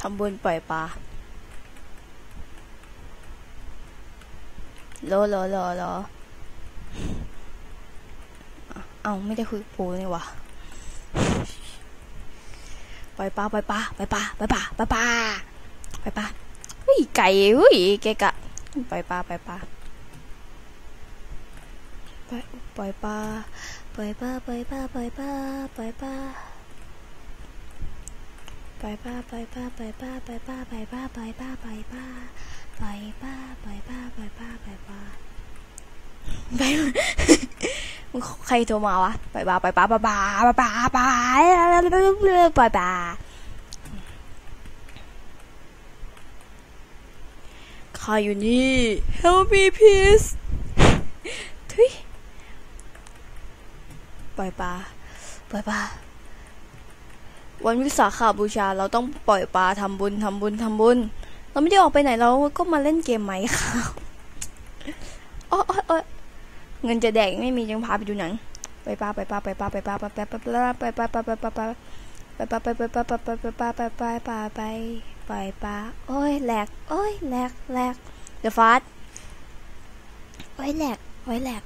ทำบุญปล่อยปลาโลโลโลโลเอาไม่ได้คุยปูนี่วะปล่อยปลาปล่อยปลาปล่อยปลาปล่อยปลาปล่อยปลาปล่อยปลาเฮ้ยไก่เฮ้ยเกะกะปล่อยปลาปล่อยปลาปล่อยปล่อยปลาปล่อยปลาปล่อยปลาปล่อยปลา ปล่อยปลาไปป้าไปป้าไปป้าไปป้าไปป้าไปป้าไปป้าไปป้าไปป้าไปป้าไปป้าไปมึงใครโทรมาวะไปป้าไปป้าไปป้าไปป้าไปไปป้าใครอยู่นี่ help me please ทุยปล่อยปลาปล่อยปลา วันวิสาขาบูชาเราต้องปล่อยปลาทำบุญทำบุญทำบุญ เราไม่ได้ออกไปไหนเราก็มาเล่นเกมไหมค่ะโอ้โอ้เงินจะแดกไม่มียังพาไปดูหนังไปปลาไปปลาไปปลาไปปลาไปปลาไปปลาไปปลาไปปลาไปปลาไปปลาไปปลาไปปลาไปปลาไปปลาไปปล่อยปลาโอ้ยแหลกโอ้ยแหลกแหลกเดอะฟาสโอ้แหลกโอ้แหลก